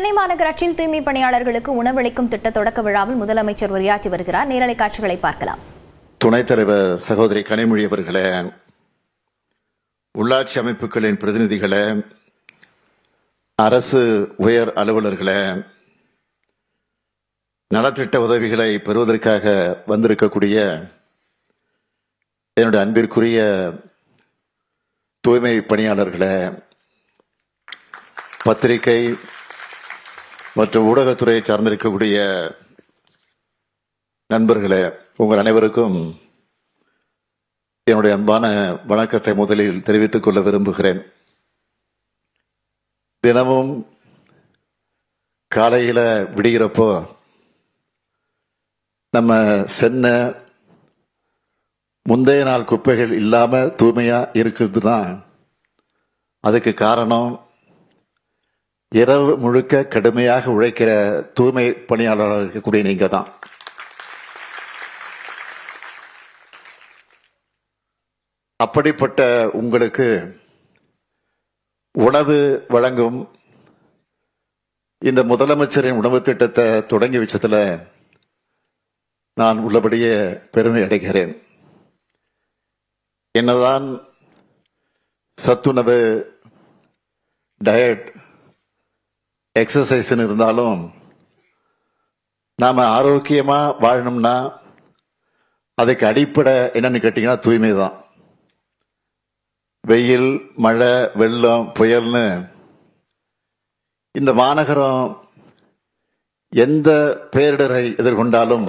சென்னை மாநகராட்சியில் தூய்மை பணியாளர்களுக்கு உணவளிக்கும் திட்ட தொடக்க விழாவில் முதலமைச்சர் உரையாற்றி வருகிறார். நேரலை காட்சிகளை பார்க்கலாம். துணைத் தலைவர் சகோதரி கனிமொழி அவர்களே உள்ளாட்சி அமைப்புகளின் பிரதிநிதிகளே அரசு உயர் அலுவலர்களே நலத்திட்ட உதவிகளை பெறுவதற்காக வந்திருக்கக்கூடிய என்னுடைய அன்பிற்குரிய தூய்மை பணியாளர்களே பத்திரிகை மற்றும் ஊடகத்துறையை சார்ந்திருக்கக்கூடிய நண்பர்களே உங்கள் அனைவருக்கும் என்னுடைய அன்பான வணக்கத்தை முதலில் தெரிவித்துக் கொள்ள விரும்புகிறேன். தினமும் காலையில் விடுகிறப்போ நம்ம சென்ன முந்தைய நாள் குப்பைகள் இல்லாமல் தூய்மையாக இருக்கிறது தான் அதுக்கு காரணம். இரவு முழுக்க கடுமையாக உழைக்கிற தூய்மை பணியாளராக இருக்கக்கூடிய நீங்க தான் அப்படிப்பட்ட உங்களுக்கு உணவு வழங்கும் இந்த முதலமைச்சரின் உணவு திட்டத்தை தொடங்கி வச்சதுல நான் உள்ளபடியே பெருமை அடைகிறேன். என்னதான் சத்துணவு டயட் எக்ஸசைஸ் இருந்தாலும் நாம் ஆரோக்கியமாக வாழணும்னா அதுக்கு அடிப்படை என்னன்னு கேட்டிங்கன்னா தூய்மை தான் வெயில் மழை வெள்ளம் புயல்னு இந்த மாநகரம் எந்த பேரிடரை எதிர்கொண்டாலும்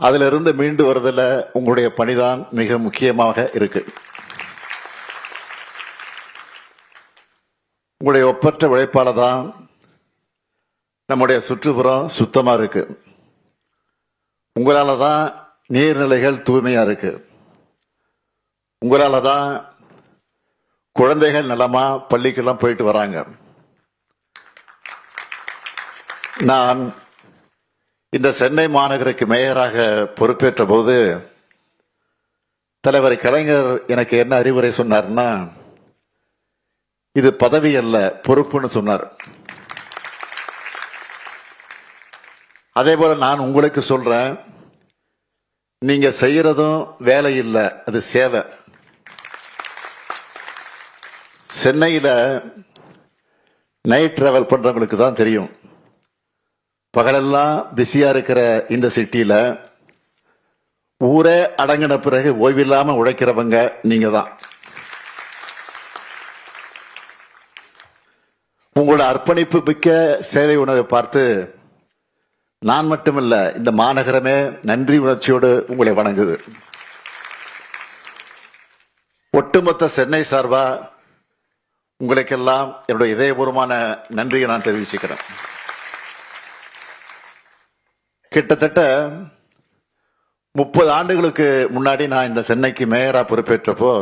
அதிலிருந்து மீண்டு வருதில் உங்களுடைய பணிதான் மிக முக்கியமாக இருக்குது உங்களுடைய ஒப்பற்ற உழைப்பால தான் நம்முடைய சுற்றுப்புறம் சுத்தமா இருக்கு. உங்களால தான் நீர்நிலைகள் தூய்மையா இருக்கு. உங்களால தான் குழந்தைகள் நலமா பள்ளிக்கெல்லாம் போயிட்டு வராங்க. நான் இந்த சென்னை மாநகருக்கு மேயராக பொறுப்பேற்ற போது தலைவர் கலைஞர் எனக்கு என்ன அறிவுரை சொன்னார்னா இது பதவி அல்ல பொறுப்புன்னு சொன்னார். அதே போல நான் உங்களுக்கு சொல்றேன் நீங்க செய்யறதும் வேலை இல்லை அது சேவை. சென்னையில நைட் டிராவல் பண்றவங்களுக்கு தான் தெரியும். பகலெல்லாம் பிஸியா இருக்கிற இந்த சிட்டியில ஊரே அடங்கின பிறகு ஓய்வில்லாம உழைக்கிறவங்க நீங்க தான் உங்களோட அர்ப்பணிப்பு மிக்க சேவை உணவை பார்த்து நான் மட்டுமல்ல இந்த மாநகரமே நன்றி உணர்ச்சியோடு உங்களை வணங்குது. ஒட்டுமொத்த சென்னை சார்பா உங்களுக்கெல்லாம் என்னுடைய இதயபூர்வமான நன்றியை நான் தெரிவிச்சுக்கிறேன். கிட்டத்தட்ட முப்பது ஆண்டுகளுக்கு முன்னாடி நான் இந்த சென்னைக்கு மேயரா பொறுப்பேற்றப்போ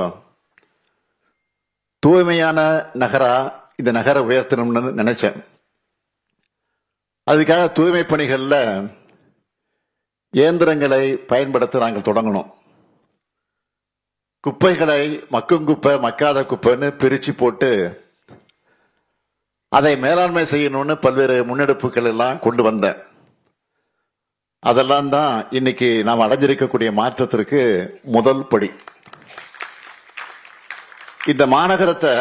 தூய்மையான நகரா இந்த நகரை உயர்த்தணும்னு நினைச்சேன். அதுக்காக தூய்மை பணிகளில் இயந்திரங்களை பயன்படுத்த நாங்கள் தொடங்கணும். குப்பைகளை மக்கும் குப்பை மக்காத குப்பைன்னு பிரித்து போட்டு அதை மேலாண்மை செய்யணும்னு பல்வேறு முன்னெடுப்புகள் எல்லாம் கொண்டு வந்தேன். அதெல்லாம் தான் இன்னைக்கு நாம் அடைஞ்சிருக்கக்கூடிய மாற்றத்திற்கு முதல் படி. இந்த மாநகரத்தை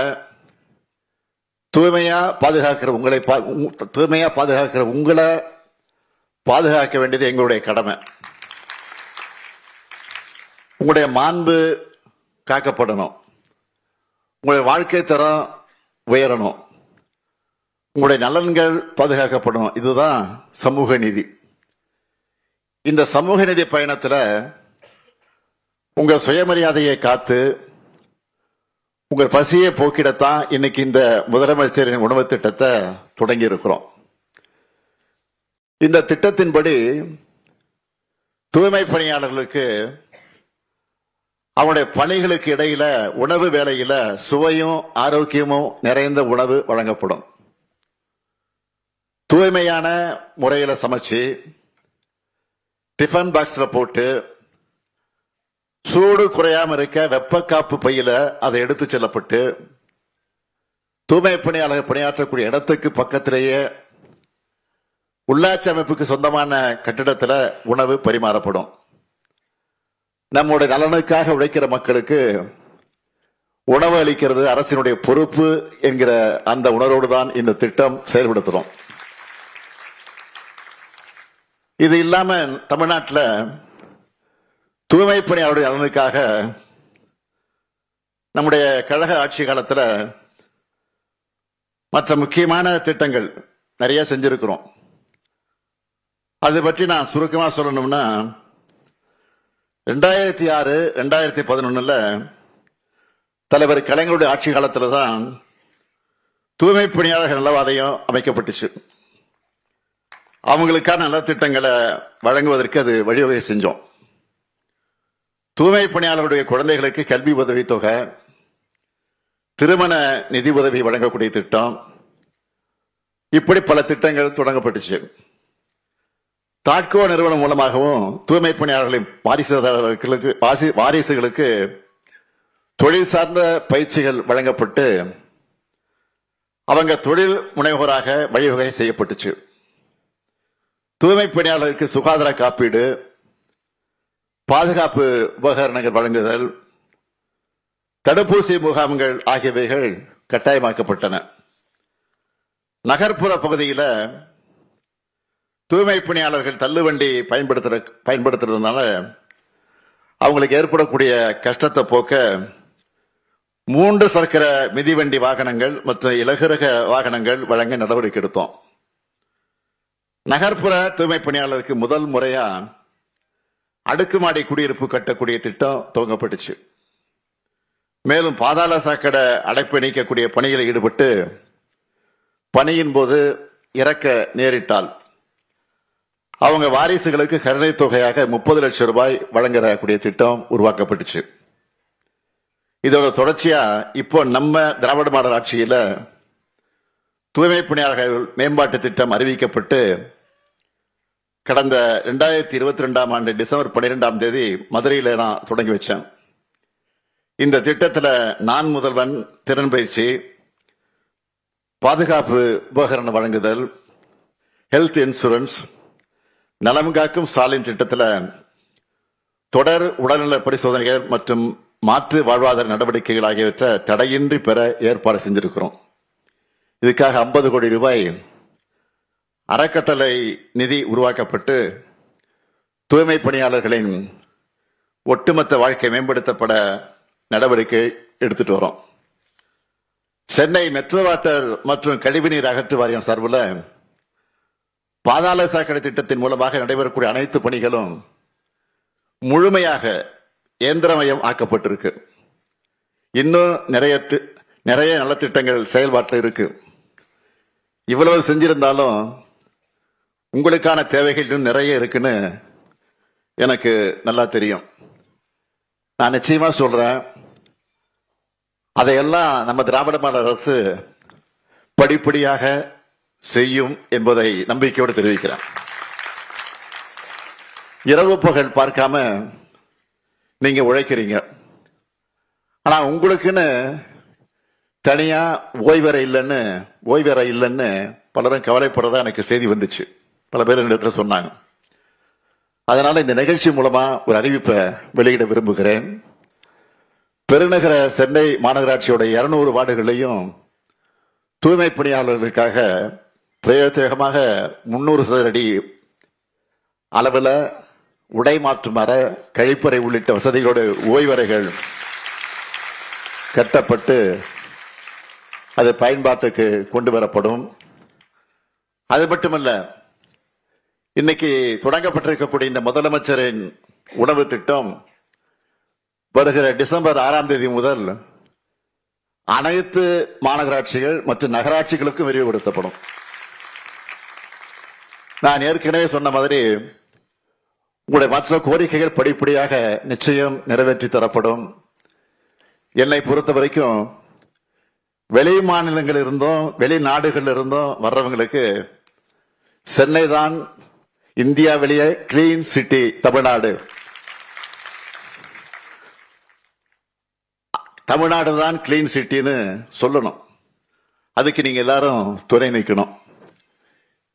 தூய்மையா பாதுகாக்கிற உங்களை பா- தூய்மையா பாதுகாக்கிற உங்களை பாதுகாக்க வேண்டியது எங்களுடைய கடமை. உங்களுடைய மாண்பு காக்கப்படணும். உங்களுடைய வாழ்க்கை தரம் உயரணும். உங்களுடைய நலன்கள் பாதுகாக்கப்படணும். இதுதான் சமூக நீதி. இந்த சமூக நீதி பயணத்தில் உங்கள் சுயமரியாதையை காத்து உங்கள் பசியை போக்கிடத்தான் இன்னைக்கு இந்த முதலமைச்சரின் உணவு திட்டத்தை தொடங்கி இருக்கிறோம் இந்த திட்டத்தின்படி தூய்மை பணியாளர்களுக்கு அவனுடைய பணிகளுக்கு இடையில உணவு வேலையில சுவையும் ஆரோக்கியமும் நிறைந்த உணவு வழங்கப்படும். தூய்மையான முறையில சமைச்சு டிஃபன் பாக்ஸ்ல போட்டு சூடு குறையாம இருக்க வெப்ப காப்பு பையில அதை எடுத்து செல்லப்பட்டு தூய்மை பணியாளர் பணியாற்றக்கூடிய இடத்துக்கு பக்கத்திலேயே உள்ளாட்சி அமைப்புக்கு சொந்தமான கட்டிடத்தில் உணவு பரிமாறப்படும். நம்முடைய நலனுக்காக உழைக்கிற மக்களுக்கு உணவு அளிக்கிறது அரசினுடைய பொறுப்பு என்கிற அந்த உணர்வோடு தான் இந்த திட்டம் செயல்படுத்துகிறோம் இது இல்லாம தமிழ்நாட்டில் தூய்மை பணியாளருடைய நலனுக்காக நம்முடைய கழக ஆட்சி காலத்தில் மற்ற முக்கியமான திட்டங்கள் நிறைய செஞ்சிருக்கிறோம். அது பற்றி நான் சுருக்கமாக சொல்லணும்னா ரெண்டாயிரத்தி ஆறு ரெண்டாயிரத்தி பதினொன்னுல தலைவர் கலைஞருடைய ஆட்சி காலத்தில் தான் தூய்மை பணியாளர்கள் நலவாரியம் அமைக்கப்பட்டுச்சு. அவங்களுக்கான நலத்திட்டங்களை வழங்குவதற்கு அது வழிவகை செஞ்சோம். தூய்மை பணியாளருடைய குழந்தைகளுக்கு கல்வி உதவித் தொகை திருமண நிதி உதவி வழங்கக்கூடிய திட்டம் இப்படி பல திட்டங்கள் தொடங்கப்பட்டுச்சு. தாட்கோ நிறுவனம் மூலமாகவும் தூய்மை பணியாளர்களின் வாரிசுதாரர்களுக்கு வாசி- வாரிசுகளுக்கு தொழில் சார்ந்த பயிற்சிகள் வழங்கப்பட்டு அவங்க தொழில் முனைவோராக வழிவகை செய்யப்பட்டுச்சு. தூய்மை பணியாளருக்கு சுகாதார காப்பீடு பாதுகாப்பு உபகரணங்கள் வழங்குதல் தடுப்பூசி முகாம்கள் ஆகியவைகள் கட்டாயமாக்கப்பட்டன. நகர்ப்புற பகுதியில் தூய்மை பணியாளர்கள் தள்ளுவண்டி பயன்படுத்துற பயன்படுத்துறதுனால அவங்களுக்கு ஏற்படக்கூடிய கஷ்டத்தை போக்க மூன்று சக்கர மிதிவண்டி வாகனங்கள் மற்றும் இலகுரக வாகனங்கள் வழங்க நடவடிக்கை எடுத்தோம். நகர்ப்புற தூய்மை பணியாளருக்கு முதல் முறையாக அடுக்குமாடி குடியிருப்பு கட்டக்கூடிய திட்டம் துவங்கப்பட்டுச்சு. மேலும் பாதாள சாக்கடை அடைப்பை நீக்கக்கூடிய பணிகளில் ஈடுபட்டு பணியின் போது இறக்க நேரிட்டால் அவங்க வாரிசுகளுக்கு கருணை தொகையாக முப்பது லட்சம் ரூபாய் வழங்கக்கூடிய திட்டம் உருவாக்கப்பட்டுச்சு. இதோட தொடர்ச்சியா இப்போ நம்ம திராவிட மாடல் ஆட்சியில் தூய்மை பணியாளர்கள் மேம்பாட்டு திட்டம் அறிவிக்கப்பட்டு கடந்த ரெண்டாயிரத்தி இருபத்தி ரெண்டாம் ஆண்டு டிசம்பர் பன்னிரெண்டாம் தேதி மதுரையில நான் தொடங்கி வச்சேன். இந்த திட்டத்தில் நான் முதல்வன் திறன் பயிற்சி பாதுகாப்பு உபகரணம் வழங்குதல் ஹெல்த் இன்சூரன்ஸ் நலம் காக்கும் ஸ்டாலின் திட்டத்தில் தொடர் உடல்நல பரிசோதனைகள் மற்றும் மாற்று வாழ்வாதார நடவடிக்கைகள் ஆகியவற்றை தடையின்றி பெற ஏற்பாடு செஞ்சிருக்கிறோம். இதுக்காக 50 கோடி ரூபாய் அறக்கட்டளை நிதி உருவாக்கப்பட்டு தூய்மை பணியாளர்களின் ஒட்டுமொத்த வாழ்க்கை மேம்படுத்தப்பட நடவடிக்கை எடுத்துட்டு வரோம். சென்னை மெட்ரோ வாட்டர் மற்றும் கழிவுநீர் அகற்று வாரியம் சார்பில் பாதாள சாக்கடை திட்டத்தின் மூலமாக நடைபெறக்கூடிய அனைத்து பணிகளும் முழுமையாக இயந்திரமயம் ஆக்கப்பட்டிருக்கு. இன்னும் நிறைய தி- நிறைய நலத்திட்டங்கள் செயல்பாட்டில் இருக்கு. இவ்வளவு செஞ்சிருந்தாலும் உங்களுக்கான தேவைகள் இன்னும் நிறைய இருக்குன்னு எனக்கு நல்லா தெரியும். நான் நிச்சயமா சொல்றேன். அதையெல்லாம் நம்ம திராவிட மாடல் அரசு படிப்படியாக செய்யும் என்பதை நம்பிக்கையோடு தெரிவிக்கிறேன். இரவு பகல் பார்க்காம நீங்க உழைக்கிறீங்க. ஆனா உங்களுக்குன்னு தனியா ஓய்வறை இல்லைன்னு ஓய்வறை இல்லைன்னு பலரும் கவலைப்படுறதா எனக்கு செய்தி வந்துச்சு. பல பேர் இடத்துல சொன்னாங்க. அதனால இந்த நிகழ்ச்சி மூலமா ஒரு அறிவிப்பை வெளியிட விரும்புகிறேன். பெருநகர சென்னை மாநகராட்சியோட இருநூறு வார்டுகளையும் தூய்மை பணியாளர்களுக்காக பிரயோஜகமாக முன்னூறு சதுர அடி அளவில் உடை மாற்றும் அறை கழிப்பறை உள்ளிட்ட வசதிகளோடு ஓய்வறைகள் கட்டப்பட்டு அது பயன்பாட்டுக்கு கொண்டு வரப்படும். அது மட்டுமல்ல இன்னைக்கு தொடங்கப்பட்டிருக்கக்கூடிய இந்த முதலமைச்சரின் உணவு திட்டம் வருகிற டிசம்பர் ஆறாம் தேதி முதல் அனைத்து மாநகராட்சிகள் மற்றும் நகராட்சிகளுக்கும் விரிவுபடுத்தப்படும். நான் ஏற்கனவே சொன்ன மாதிரி உங்களுடைய மற்ற கோரிக்கைகள் படிப்படியாக நிச்சயம் நிறைவேற்றி தரப்படும். என்னை பொறுத்த வரைக்கும் வெளி மாநிலங்கள் இருந்தும் வெளிநாடுகள் இருந்தும் வர்றவங்களுக்கு சென்னை தான் இந்தியாவிலேயே கிளீன் சிட்டி தமிழ்நாடு தமிழ்நாடு. தான் கிளீன் சிட்டின்னு சொல்லணும். அதுக்கு நீங்க எல்லாரும் துணை நிற்கணும்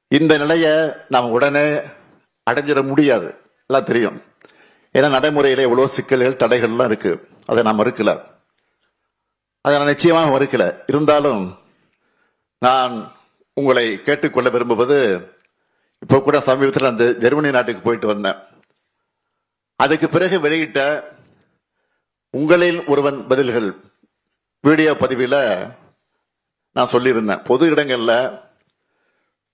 இந்த நிலையை நாம் உடனே அடைஞ்சிட முடியாது. எல்லாம் தெரியும். ஏன்னா நடைமுறையில எவ்வளவு சிக்கல்கள் தடைகள்லாம் இருக்கு. அதை நான் மறுக்கல. அதை நான் நிச்சயமாக மறுக்கல. இருந்தாலும் நான் உங்களை கேட்டுக்கொள்ள விரும்புவது இப்போ கூட சமீபத்தில் அந்த ஜெர்மனி நாட்டுக்கு போயிட்டு வந்தேன். அதுக்கு பிறகு வெளியிட்ட உங்களில் ஒருவன் பதில்கள் வீடியோ பதிவில் நான் சொல்லியிருந்தேன். பொது இடங்களில்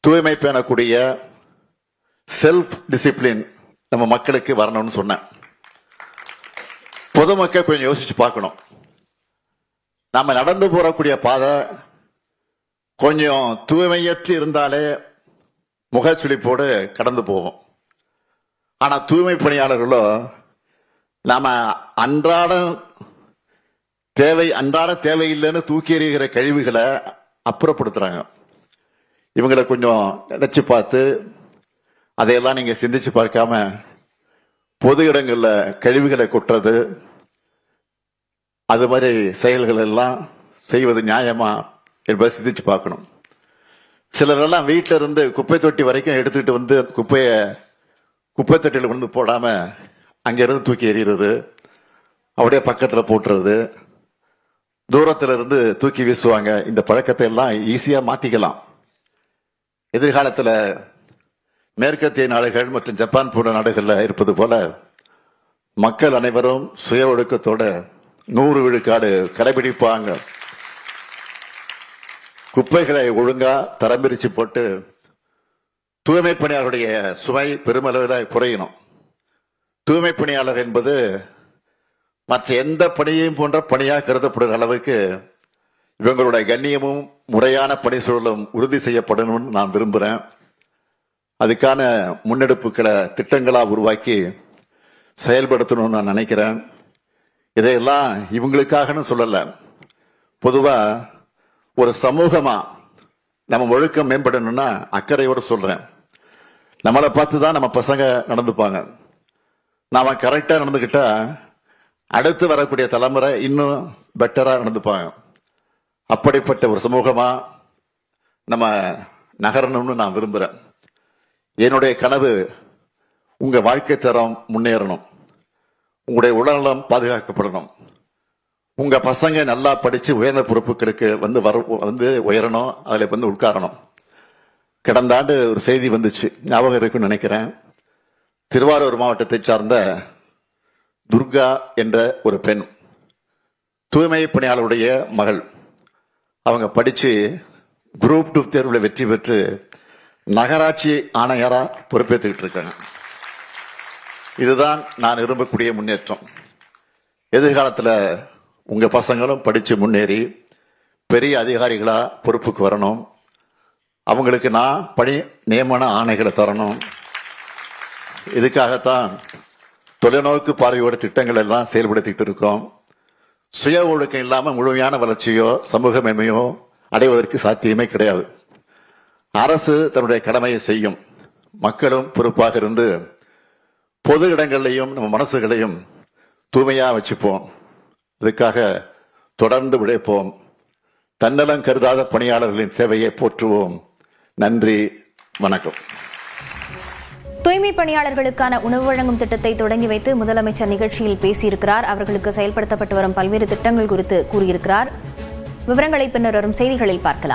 தூய்மை பேணக்கூடிய செல்ஃப் டிசிப்ளின் நம்ம மக்களுக்கு வரணும்னு சொன்னேன். பொதுமக்கள் கொஞ்சம் யோசிச்சு பார்க்கணும். நாம நடந்து போறக்கூடிய பாதை கொஞ்சம் தூய்மையற்று இருந்தாலே முகச்சுளிப்போடு கடந்து போவோம். ஆனா தூய்மை பணியாளர்களோ நாம அன்றாடம் தேவை அன்றாட தேவையில்லைன்னு தூக்கி எறிகிற கழிவுகளை அப்புறப்படுத்துறாங்க. இவங்களை கொஞ்சம் நினைச்சு பார்த்து அதையெல்லாம் நீங்க சிந்திச்சு பார்க்காம பொது இடங்களில் கழிவுகளை கொட்டுறது அது மாதிரி செயல்கள் எல்லாம் செய்வது நியாயமா என்பதை சிந்திச்சு பார்க்கணும். சிலரெல்லாம் வீட்டில இருந்து குப்பை தொட்டி வரைக்கும் எடுத்துட்டு வந்து குப்பைய குப்பை தொட்டியில் கொண்டு போடாம அங்கிருந்து தூக்கி எறிகிறது அப்படியே பக்கத்துல போட்டுறது. தூரத்துல இருந்து தூக்கி வீசுவாங்க. இந்த பழக்கத்தை எல்லாம் ஈஸியா மாத்திக்கலாம். எதிர்காலத்துல மேற்கத்திய நாடுகள் மற்றும் ஜப்பான் போன்ற நாடுகள்ல இருப்பது போல மக்கள் அனைவரும் சுய ஒழுக்கத்தோட நூறு விழுக்காடு கடைபிடிப்பாங்க. குப்பைகளை ஒழுங்கா தரம் பிரிச்சு போட்டு தூய்மை பணியாளருடைய சுமை பெருமளவில் குறையணும். தூய்மை பணியாளர் என்பது மற்ற எந்த பணியையும் போன்ற பணியாக கருதப்படுகிற அளவுக்கு இவங்களுடைய கண்ணியமும் முறையான பணி சூழலும் உறுதி செய்யப்படணும்னு நான் விரும்புகிறேன் அதுக்கான முன்னெடுப்புகளை திட்டங்களாக உருவாக்கி செயல்படுத்தணும்னு நான் நினைக்கிறேன். இதையெல்லாம் இவங்களுக்காகன்னு சொல்லலை. பொதுவாக ஒரு சமூகமா நம்ம ஒழுக்கம் மேம்படணும்னா அக்கறையோட சொல்றேன். நம்மளை பார்த்து தான் நம்ம பசங்க நடந்துப்பாங்க. நாம கரெக்டா நடந்துக்கிட்டா அடுத்து வரக்கூடிய தலைமுறை இன்னும் பெட்டரா நடந்துப்பாங்க. அப்படிப்பட்ட ஒரு சமூகமா நம்ம நகரணும்னு நான் விரும்புகிறேன் என்னுடைய கனவு உங்க வாழ்க்கை தரம் முன்னேறணும். உங்களுடைய உடல்நலம் பாதுகாக்கப்படணும். உங்க பசங்க நல்லா படிச்சு உயர்ந்த பொறுப்புகளுக்கு வந்து வர வந்து உயரணும் அதில் வந்து உட்காரணும். கடந்த ஆண்டு ஒரு செய்தி வந்துச்சு ஞாபகம் இருக்குன்னு நினைக்கிறேன். திருவாரூர் மாவட்டத்தை சார்ந்த துர்கா என்ற ஒரு பெண் தூய்மை பணியாளருடைய மகள். அவங்க படிச்சு குரூப் டூ தேர்வில் வெற்றி பெற்று நகராட்சி ஆணையராக பொறுப்பேற்றுக்கிட்டு இருக்காங்க. இதுதான் நான் விரும்பக்கூடிய முன்னேற்றம். எதிர்காலத்தில் உங்கள் பசங்களும் படித்து முன்னேறி பெரிய அதிகாரிகளாக பொறுப்புக்கு வரணும். அவங்களுக்கு நான் பணி நியமன ஆணைகளை தரணும். இதுக்காகத்தான் தொலைநோக்கு பார்வையோட திட்டங்கள் எல்லாம் செயல்படுத்திட்டு இருக்கோம். சுய ஒழுக்கம் இல்லாமல் முழுமையான வளர்ச்சியோ சமூக மேன்மையோ அடைவதற்கு சாத்தியமே கிடையாது. அரசு தன்னுடைய கடமையை செய்யும். மக்களும் பொறுப்பாக இருந்து பொது இடங்களையும் நம்ம மனசுகளையும் தூய்மையாக வச்சுப்போம். இதுக்காக தொடர்ந்து உழைப்போம். தன்னலம் கருதாத பணியாளர்களின் சேவையை போற்றுவோம். நன்றி வணக்கம். தூய்மை பணியாளர்களுக்கான உணவு வழங்கும் திட்டத்தை தொடங்கி வைத்து முதலமைச்சர் நிகழ்ச்சியில் பேசியிருக்கிறார். அவர்களுக்கு செயல்படுத்தப்பட்டு வரும் பல்வேறு திட்டங்கள் குறித்து கூறியிருக்கிறார். விவரங்களை பின்னர் வரும் செய்திகளில் பார்க்கலாம்.